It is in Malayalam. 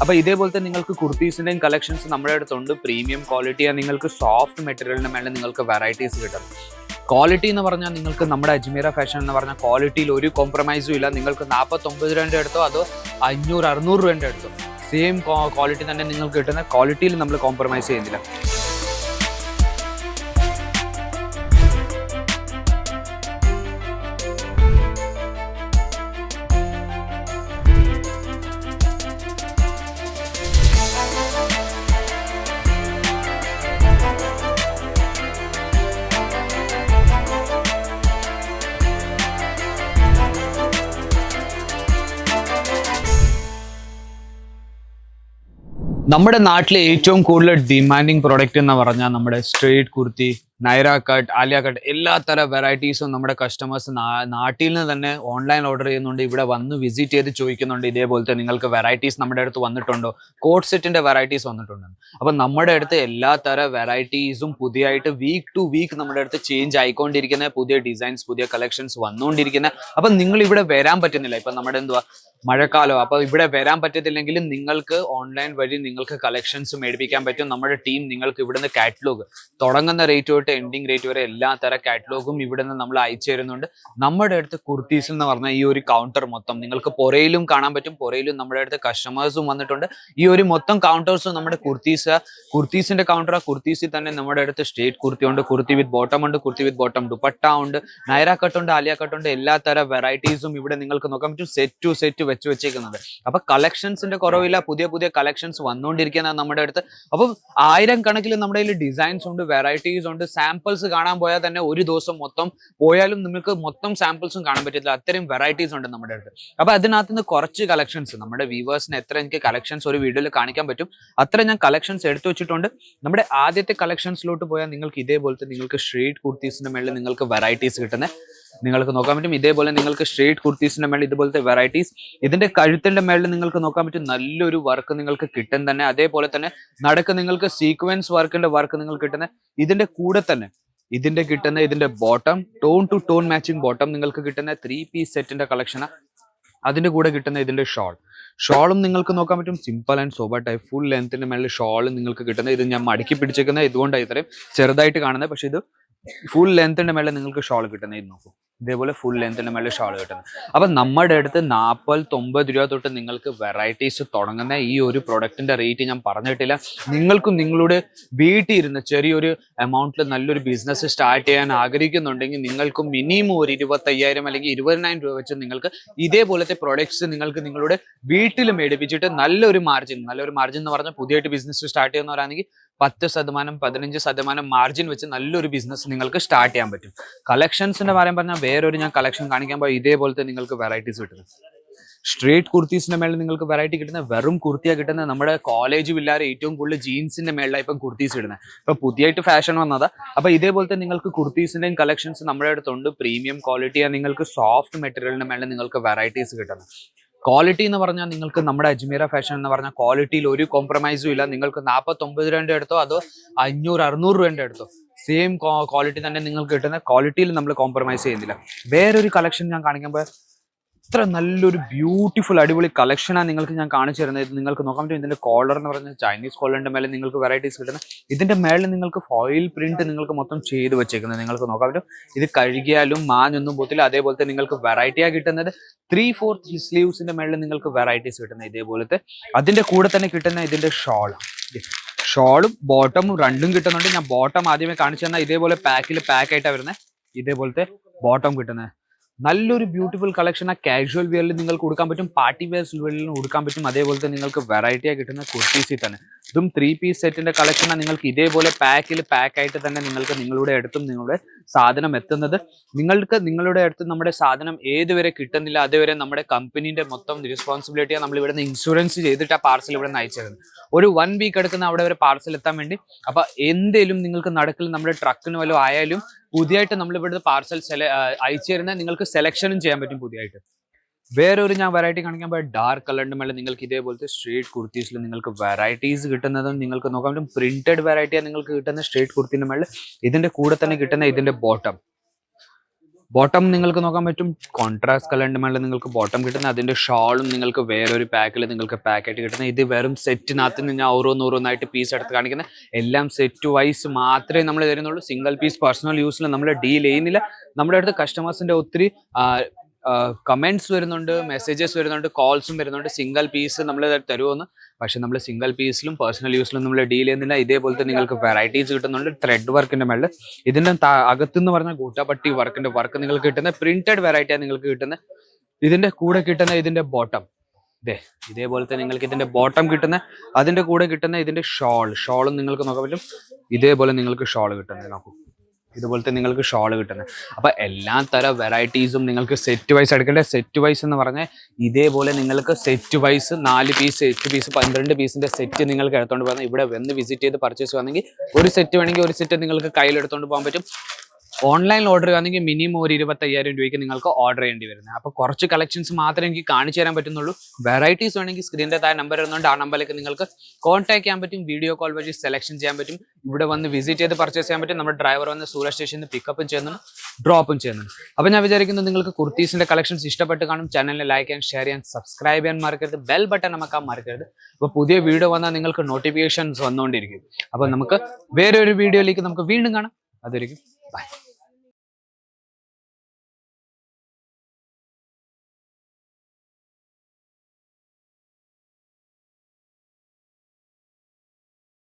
അപ്പൊ ഇതേപോലത്തെ നിങ്ങൾക്ക് കുർത്തീസിന്റെയും കളക്ഷൻസ് നമ്മുടെ അടുത്തുണ്ട്. പ്രീമിയം ക്വാളിറ്റി നിങ്ങൾക്ക് സോഫ്റ്റ് മെറ്റീരിയലിന് മേലെ നിങ്ങൾക്ക് വെറൈറ്റീസ് കിട്ടും. ക്വാളിറ്റി എന്ന് പറഞ്ഞാൽ നിങ്ങൾക്ക് നമ്മുടെ അജ്മീറ ഫാഷൻ എന്ന് പറഞ്ഞാൽ ക്വാളിറ്റിയിൽ ഒരു കോംപ്രമൈസും ഇല്ല. നിങ്ങൾക്ക് നാൽപ്പത്തൊമ്പത് രൂപയുടെ അടുത്തോ അതോ അഞ്ഞൂറ് അറുന്നൂറ് രൂപയുടെ അടുത്തോ. സെയിം ക്വാളിറ്റി തന്നെ നിങ്ങൾക്ക് കിട്ടുന്ന ക്വാളിറ്റിയിൽ നമ്മൾ കോംപ്രമൈസ് ചെയ്യുന്നില്ല. നമ്മുടെ നാട്ടിലെ ഏറ്റവും കൂടുതൽ ഡിമാൻഡിങ് പ്രോഡക്റ്റ് എന്ന് പറഞ്ഞാൽ നമ്മുടെ straight kurti Naira cut Alia cut എല്ലാ തര വെറൈറ്റീസും നമ്മുടെ കസ്റ്റമേഴ്സ് നാട്ടിൽ നിന്ന് തന്നെ ഓൺലൈൻ ഓർഡർ ചെയ്യുന്നുണ്ട്. ഇവിടെ വന്ന് വിസിറ്റ് ചെയ്ത് ചോദിക്കുന്നുണ്ട്. ഇതേപോലത്തെ നിങ്ങൾക്ക് വെറൈറ്റീസ് നമ്മുടെ അടുത്ത് വന്നിട്ടുണ്ടോ? കോഡ് സെറ്റിന്റെ വെറൈറ്റീസ് വന്നിട്ടുണ്ട്. അപ്പൊ നമ്മുടെ അടുത്ത് എല്ലാ തര വെറൈറ്റീസും പുതിയതായിട്ട് വീക്ക് ടു വീക്ക് നമ്മുടെ അടുത്ത് ചേഞ്ച് ആയിക്കൊണ്ടിരിക്കുന്ന. പുതിയ ഡിസൈൻസ് പുതിയ കളക്ഷൻസ് വന്നുകൊണ്ടിരിക്കുന്ന അപ്പൊ നിങ്ങൾ ഇവിടെ വരാൻ പറ്റുന്നില്ല. ഇപ്പൊ നമ്മുടെ എന്തുവാ? മഴക്കാലോ. അപ്പോൾ ഇവിടെ വരാൻ പറ്റത്തില്ലെങ്കിലും നിങ്ങൾക്ക് ഓൺലൈൻ വഴി നിങ്ങൾക്ക് കളക്ഷൻസ് മേടിപ്പിക്കാൻ പറ്റും. നമ്മുടെ ടീം നിങ്ങൾക്ക് ഇവിടുന്ന് കാറ്റലോഗ് തുടങ്ങുന്ന റേറ്റ് എൻഡിങ് റേറ്റ് വരെ എല്ലാ തര കാറ്റലോഗും ഇവിടെ നിന്ന് നമ്മൾ അയച്ചു തരുന്നുണ്ട്. നമ്മുടെ അടുത്ത് കുർത്തീസ് എന്ന് പറഞ്ഞ ഈ ഒരു കൗണ്ടർ മൊത്തം നിങ്ങൾക്ക് പുറയിലും കാണാൻ പറ്റും. പുറയിലും നമ്മുടെ അടുത്ത് കസ്റ്റമേഴ്സും വന്നിട്ടുണ്ട്. ഈ ഒരു മൊത്തം കൗണ്ടേഴ്സും നമ്മുടെ കുർത്തീസ് കുർത്തീസിന്റെ കൗണ്ടർ ആ കുർത്തീസിൽ തന്നെ നമ്മുടെ അടുത്ത് സ്റ്റേറ്റ് കുർത്തി ഉണ്ട്. കുർത്തി വിത്ത് ബോട്ടം ഉണ്ട് കുർത്തി വിത്ത് ബോട്ടം ദുപ്പട്ട ഉണ്ട് നൈറ കട്ട് ഉണ്ട് ആലിയ കട്ട് ഉണ്ട്. എല്ലാ തര വെറൈറ്റീസും ഇവിടെ നിങ്ങൾക്ക് നോക്കാൻ പറ്റും. സെറ്റ് ടു സെറ്റ് വെച്ച് വെച്ചേക്കുന്നത് അപ്പൊ കളക്ഷൻസിന്റെ കുറവില്ല. പുതിയ പുതിയ കളക്ഷൻസ് വന്നുകൊണ്ടിരിക്കുന്നത് നമ്മുടെ അടുത്ത്. അപ്പം ആയിരം കണക്കിൽ നമ്മുടെ കയ്യിൽ ഡിസൈൻസ് ഉണ്ട് വെറൈറ്റീസ് ഉണ്ട് സാമ്പിൾസ് കാണാൻ പോയാൽ തന്നെ ഒരു ദിവസം മൊത്തം പോയാലും നിങ്ങൾക്ക് മൊത്തം സാമ്പിൾസും കാണാൻ പറ്റില്ല. അത്രയും വെറൈറ്റീസ് ഉണ്ട് നമ്മുടെ അടുത്ത്. അപ്പൊ അതിനകത്ത് നിന്ന് കുറച്ച് കളക്ഷൻസ് നമ്മുടെ വ്യൂവേഴ്സിന് എത്ര എനിക്ക് കളക്ഷൻസ് ഒരു വീഡിയോയിൽ കാണിക്കാൻ പറ്റും. അത്ര ഞാൻ കളക്ഷൻസ് എടുത്തു വെച്ചിട്ടുണ്ട്. നമ്മുടെ ആദ്യത്തെ കളക്ഷൻസിലോട്ട് പോയാൽ നിങ്ങൾക്ക് ഇതേപോലത്തെ നിങ്ങൾക്ക് സ്ട്രീറ്റ് കുർത്തീസിന്റെ മേളിൽ നിങ്ങൾക്ക് വെറൈറ്റീസ് കിട്ടുന്നത് നിങ്ങൾക്ക് നോക്കാൻ പറ്റും. ഇതേപോലെ നിങ്ങൾക്ക് സ്ട്രേറ്റ് കുർത്തീസിന്റെ മേളിൽ ഇതുപോലത്തെ വെറൈറ്റീസ് ഇതിന്റെ കഴുത്തിന്റെ മേളിൽ നിങ്ങൾക്ക് നോക്കാൻ പറ്റും. നല്ലൊരു വർക്ക് നിങ്ങൾക്ക് കിട്ടും തന്നെ. അതേപോലെ തന്നെ നടക്ക് നിങ്ങൾക്ക് സീക്വൻസ് വർക്കിന്റെ വർക്ക് നിങ്ങൾക്ക് കിട്ടുന്ന ഇതിന്റെ കൂടെ തന്നെ ഇതിന്റെ കിട്ടുന്ന ഇതിന്റെ bottom tone to tone matching bottom നിങ്ങൾക്ക് കിട്ടുന്ന ത്രീ പീസ് സെറ്റിന്റെ കളക്ഷനാണ് അതിന്റെ കൂടെ കിട്ടുന്ന ഇതിന്റെ ഷോൾ ഷോളും നിങ്ങൾക്ക് നോക്കാൻ പറ്റും. Simple and sober type full ലെങ്ത്തിന്റെ മേളിൽ ഷോൾ നിങ്ങൾക്ക് കിട്ടുന്ന ഇത് ഞാൻ മടക്കി പിടിച്ചേക്കുന്നത് ഇതുകൊണ്ടാണ് ഇത്രയും ചെറുതായിട്ട് കാണുന്നത്. പക്ഷെ ഇത് ഫുൾ ലെങ്ത്തിന്റെ മേളിൽ നിങ്ങൾക്ക് ഷോൾ കിട്ടുന്ന ഇത് നോക്കൂ. ഇതേപോലെ ഫുൾ ലെങ്ത്തിന്റെ മേളിൽ ഷോൾ കിട്ടുന്നത്. അപ്പൊ നമ്മുടെ അടുത്ത് നാൽപ്പത്തൊമ്പത് രൂപ തൊട്ട് നിങ്ങൾക്ക് വെറൈറ്റീസ് തുടങ്ങുന്ന ഈ ഒരു പ്രൊഡക്റ്റിന്റെ റേറ്റ് ഞാൻ പറഞ്ഞിട്ടില്ല. നിങ്ങൾക്കും നിങ്ങളുടെ വീട്ടിൽ ഇരുന്ന് ചെറിയൊരു എമൗണ്ടിൽ നല്ലൊരു ബിസിനസ് സ്റ്റാർട്ട് ചെയ്യാൻ ആഗ്രഹിക്കുന്നുണ്ടെങ്കിൽ നിങ്ങൾക്കും മിനിമം ഒരു ഇരുപത്തയ്യായിരം അല്ലെങ്കിൽ ഇരുപതിനായിരം രൂപ വെച്ച് നിങ്ങൾക്ക് ഇതേപോലത്തെ പ്രൊഡക്ട്സ് നിങ്ങൾക്ക് നിങ്ങളുടെ വീട്ടിൽ മേടിപ്പിച്ചിട്ട് നല്ലൊരു മാർജിൻ നല്ലൊരു മാർജിൻ എന്ന് പറഞ്ഞാൽ പുതിയതായിട്ട് ബിസിനസ് സ്റ്റാർട്ട് ചെയ്യുന്നവരാണെങ്കിൽ പത്ത് ശതമാനം പതിനഞ്ച് ശതമാനം മാർജിൻ വെച്ച് നല്ലൊരു ബിസിനസ് നിങ്ങൾക്ക് സ്റ്റാർട്ട് ചെയ്യാൻ പറ്റും. കളക്ഷൻസിന്റെ കാര്യം പറഞ്ഞാൽ വേറൊരു ഞാൻ കളക്ഷൻ കാണിക്കാൻ പോയി ഇതേപോലത്തെ നിങ്ങൾക്ക് വെറൈറ്റീസ് കിട്ടുന്നത് സ്ട്രേറ്റ് കുർത്തീസിന്റെ മേളിൽ നിങ്ങൾക്ക് വെറൈറ്റി കിട്ടുന്ന വെറും കുർത്തിയാണ് കിട്ടുന്ന. നമ്മുടെ കോളേജ് പിള്ളേർ ഏറ്റവും കൂടുതൽ ജീൻസിന്റെ മേളിലാണ് ഇപ്പം കുർത്തീസ് ഇടുന്നത് ഇപ്പൊ പുതിയായിട്ട് ഫാഷൻ വന്നതാ. അപ്പൊ ഇതേപോലത്തെ നിങ്ങൾക്ക് കുർത്തീസിന്റെയും കളക്ഷൻസ് നമ്മുടെ അടുത്തുണ്ട്. പ്രീമിയം ക്വാളിറ്റിയാണ് നിങ്ങൾക്ക് സോഫ്റ്റ് മെറ്റീരിയലിന്റെ മേളിൽ നിങ്ങൾക്ക് വെറൈറ്റീസ് കിട്ടുന്നത് ക്വാളിറ്റി എന്ന് പറഞ്ഞാൽ നിങ്ങൾക്ക് നമ്മുടെ അജ്മീറ ഫാഷൻ എന്ന് പറഞ്ഞാൽ ക്വാളിറ്റിയിൽ ഒരു കോംപ്രമൈസും ഇല്ല. നിങ്ങൾക്ക് നാൽപ്പത്തൊമ്പത് രൂപ അടുത്തോ അതോ അഞ്ഞൂറ് അറുന്നൂറ് രൂപ അടുത്തോ സെയിം ക്വാളിറ്റി തന്നെ നിങ്ങൾക്ക് കിട്ടുന്ന ക്വാളിറ്റിയിൽ നമ്മൾ കോംപ്രമൈസ് ചെയ്യുന്നില്ല. വേറൊരു കളക്ഷൻ ഞാൻ കാണിക്കുമ്പോൾ ഇത്ര നല്ലൊരു ബ്യൂട്ടിഫുൾ അടിപൊളി കളക്ഷനാണ് നിങ്ങൾക്ക് ഞാൻ കാണിച്ചു തരുന്നത്. ഇത് നിങ്ങൾക്ക് നോക്കാൻ പറ്റും ഇതിന്റെ കോളർ എന്ന് പറയുന്നത് ചൈനീസ് കോളറിന്റെ മേലെ നിങ്ങൾക്ക് വെറൈറ്റീസ് കിട്ടുന്നത് ഇതിന്റെ മേളിൽ നിങ്ങൾക്ക് ഫോയിൽ പ്രിന്റ് നിങ്ങൾക്ക് മൊത്തം ചെയ്ത് വെച്ചേക്കുന്നത് നിങ്ങൾക്ക് നോക്കാൻ പറ്റും. ഇത് കഴുകിയാലും മാഞ്ഞൊന്നും പോത്തില്ല അതേപോലത്തെ നിങ്ങൾക്ക് വെറൈറ്റിയാണ് കിട്ടുന്നത്. ത്രീ ഫോർത്ത് സ്ലീവ്സിന്റെ മേളിൽ നിങ്ങൾക്ക് വെറൈറ്റീസ് കിട്ടുന്നത് ഇതേപോലത്തെ അതിന്റെ കൂടെ തന്നെ കിട്ടുന്ന ഇതിന്റെ ഷോളാണ് ഷോളും ബോട്ടമും രണ്ടും കിട്ടുന്നുണ്ട്. ഞാൻ ബോട്ടം ആദ്യമേ കാണിച്ചു തന്നാൽ ഇതേപോലെ പാക്കിൽ പാക്കായിട്ടാണ് വരുന്നത് ഇതേപോലത്തെ ബോട്ടം കിട്ടുന്നത്. നല്ലൊരു ബ്യൂട്ടിഫുൾ കളക്ഷൻ ആ കാഷ്വൽ വെയറിൽ നിങ്ങൾക്ക് കൊടുക്കാൻ പറ്റും പാർട്ടി വെയർ വെയറിലും കൊടുക്കാൻ പറ്റും. അതേപോലെ തന്നെ നിങ്ങൾക്ക് വെറൈറ്റി ആയി കിട്ടുന്ന കുർത്തീസിൽ തന്നെ. ഇതും ത്രീ പീസ് സെറ്റിന്റെ കളക്ഷനാണ് നിങ്ങൾക്ക് ഇതേപോലെ പാക്കിൽ പാക്ക് ആയിട്ട് തന്നെ നിങ്ങൾക്ക് നിങ്ങളുടെ അടുത്തും നിങ്ങളുടെ സാധനം എത്തുന്നത്. നിങ്ങൾക്ക് നിങ്ങളുടെ അടുത്ത് നമ്മുടെ സാധനം ഏതുവരെ കിട്ടുന്നില്ല അതുവരെ നമ്മുടെ കമ്പനീന്റെ മൊത്തം റെസ്പോൺസിബിലിറ്റിയാണ് നമ്മൾ ഇവിടെ നിന്ന് ഇൻഷുറൻസ് ചെയ്തിട്ട് ആ പാർസൽ ഇവിടെ നിന്ന് അയച്ചു തരുന്നത് ഒരു വൺ വീക്ക് എടുക്കുന്ന അവിടെ വരെ പാർസൽ എത്താൻ വേണ്ടി. അപ്പൊ എന്തേലും നിങ്ങൾക്ക് നടക്കിൽ നമ്മുടെ ട്രക്കിന് വല്ലതും ആയാലും പുതിയതായിട്ട് നമ്മൾ ഇവിടുത്തെ പാർസൽ അയച്ചു തരുന്ന നിങ്ങൾക്ക് സെലക്ഷനും ചെയ്യാൻ പറ്റും പുതിയതായിട്ട് വേറൊരു ഞാൻ വെറൈറ്റി കാണിക്കാൻ പോയ ഡാർക്ക് കളറിന്റെ മേലെ നിങ്ങൾക്ക് ഇതേപോലത്തെ സ്ട്രേറ്റ് കുർത്തീസിൽ നിങ്ങൾക്ക് വെറൈറ്റീസ് കിട്ടുന്നതും നിങ്ങൾക്ക് നോക്കാൻ പറ്റും. പ്രിന്റഡ് വെറൈറ്റിയാണ് നിങ്ങൾക്ക് കിട്ടുന്ന സ്ട്രേറ്റ് കുർത്തിന്റെ മേളിൽ ഇതിന്റെ കൂടെ തന്നെ കിട്ടുന്ന ഇതിന്റെ ബോട്ടം ബോട്ടം നിങ്ങൾക്ക് നോക്കാൻ പറ്റും. കോൺട്രാസ്റ്റ് കളറിന്റെ മേളിൽ നിങ്ങൾക്ക് ബോട്ടം കിട്ടുന്ന അതിന്റെ ഷാളും നിങ്ങൾക്ക് വേറൊരു പാക്കിൽ നിങ്ങൾക്ക് പാക്കറ്റ് കിട്ടുന്ന ഇത് വെറും സെറ്റിനകത്ത് ഞാൻ ഓരോന്നോരോന്നായിട്ട് പീസ് എടുത്ത് കാണിക്കുന്ന എല്ലാം സെറ്റ് വൈസ് മാത്രമേ നമ്മൾ തരുന്നുള്ളൂ. സിംഗിൾ പീസ് പേഴ്സണൽ യൂസിൽ നമ്മൾ ഡീൽ ചെയ്യുന്നില്ല. നമ്മുടെ അടുത്ത് കസ്റ്റമേഴ്സിന്റെ ഒത്തിരി കമന്റ്സ് വരുന്നുണ്ട് മെസ്സേജസ് വരുന്നുണ്ട് കോൾസും വരുന്നുണ്ട്. സിംഗിൾ പീസ് നമ്മൾ തരുമെന്ന് പക്ഷെ നമ്മൾ സിംഗിൾ പീസിലും പേഴ്സണൽ യൂസിലും നമ്മൾ ഡീൽ ചെയ്യുന്നില്ല. ഇതേപോലത്തെ നിങ്ങൾക്ക് വെറൈറ്റീസ് കിട്ടുന്നുണ്ട്. ത്രെഡ് വർക്കിന്റെ മേളിൽ ഇതിന്റെ താ- അകത്തുനിന്ന് പറഞ്ഞ കൂട്ടാപ്പട്ടി വർക്കിന്റെ വർക്ക് നിങ്ങൾക്ക് കിട്ടുന്ന പ്രിന്റഡ് വെറൈറ്റിയാണ് നിങ്ങൾക്ക് കിട്ടുന്നത് ഇതിന്റെ കൂടെ കിട്ടുന്ന ഇതിന്റെ ബോട്ടം ഇതേ ഇതേപോലത്തെ നിങ്ങൾക്ക് ഇതിന്റെ ബോട്ടം കിട്ടുന്ന അതിന്റെ കൂടെ കിട്ടുന്ന ഇതിന്റെ ഷോൾ ഷോളും നിങ്ങൾക്ക് നോക്കാൻ പറ്റും. ഇതേപോലെ നിങ്ങൾക്ക് ഷോൾ കിട്ടുന്നത് നോക്കൂ. ഇതുപോലത്തെ നിങ്ങൾക്ക് ഷോൾ കിട്ടുന്നത് അപ്പൊ എല്ലാ തരം വെറൈറ്റീസും നിങ്ങൾക്ക് സെറ്റ് വൈസ് എടുക്കേണ്ട? സെറ്റ് വൈസ് എന്ന് പറഞ്ഞാൽ ഇതേപോലെ നിങ്ങൾക്ക് സെറ്റ് വൈസ് നാല് പീസ് എട്ട് പീസ് പന്ത്രണ്ട് പീസിന്റെ സെറ്റ് നിങ്ങൾക്ക് എടുത്തോണ്ട് പോകുന്നത് ഇവിടെ വന്ന് വിസിറ്റ് ചെയ്ത് പർച്ചേസ് ചെയ്യുകയാണെങ്കിൽ ഒരു സെറ്റ് വേണമെങ്കിൽ ഒരു സെറ്റ് നിങ്ങൾക്ക് കയ്യിൽ എടുത്തോണ്ട് പോകാൻ പറ്റും. ഓൺലൈൻ ഓർഡർ ചെയ്യുകയാണെങ്കിൽ മിനിമം ഒരു ഇരുപത്തയ്യായിരം രൂപയ്ക്ക് നിങ്ങൾക്ക് ഓർഡർ ചെയ്യേണ്ടി വരുന്നത്. അപ്പോൾ കുറച്ച് കളക്ഷൻസ് മാത്രമേ എനിക്ക് കാണിച്ചു തരാൻ പറ്റുന്നുള്ളൂ. വെറൈറ്റീസ് വേണമെങ്കിൽ സ്ക്രീനിന്റെ താഴെ നമ്പർ ഇരുന്നുകൊണ്ട് ആ നമ്പറിലേക്ക് നിങ്ങൾക്ക് കോൺടാക്ട് ചെയ്യാൻ പറ്റും. വീഡിയോ കോൾ വഴി സെലക്ഷൻ ചെയ്യാൻ പറ്റും. ഇവിടെ വന്ന് വിസിറ്റ് ചെയ്ത് പർച്ചേസ് ചെയ്യാൻ പറ്റും. നമ്മുടെ ഡ്രൈവർ വന്ന് സൂര്യ സ്റ്റേഷനിൽ നിന്ന് പിക്കപ്പും ചെയ്യുന്നുണ്ട്. ഡ്രോപ്പും ചെയ്യുന്നുണ്ട്. അപ്പോൾ ഞാൻ വിചാരിക്കുന്നത് നിങ്ങൾക്ക് കുർത്തീസിന്റെ കളക്ഷൻസ് ഇഷ്ടപ്പെട്ട് കാണും. ചാനലിനെ ലൈക്ക് ചെയ്യാൻ ഷെയർ ചെയ്യാൻ സബ്സ്ക്രൈബ് ചെയ്യാൻ മറക്കരുത്. ബെൽ ബട്ടൺ നമുക്കാൻ മറക്കരുത്. അപ്പോൾ പുതിയ വീഡിയോ വന്നാൽ നിങ്ങൾക്ക് നോട്ടിഫിക്കേഷൻസ് വന്നുകൊണ്ടിരിക്കും. അപ്പോൾ നമുക്ക് വേറെ ഒരു വീഡിയോയിലേക്ക് നമുക്ക് വീണ്ടും കാണാം. അതൊരിക്കും ബൈ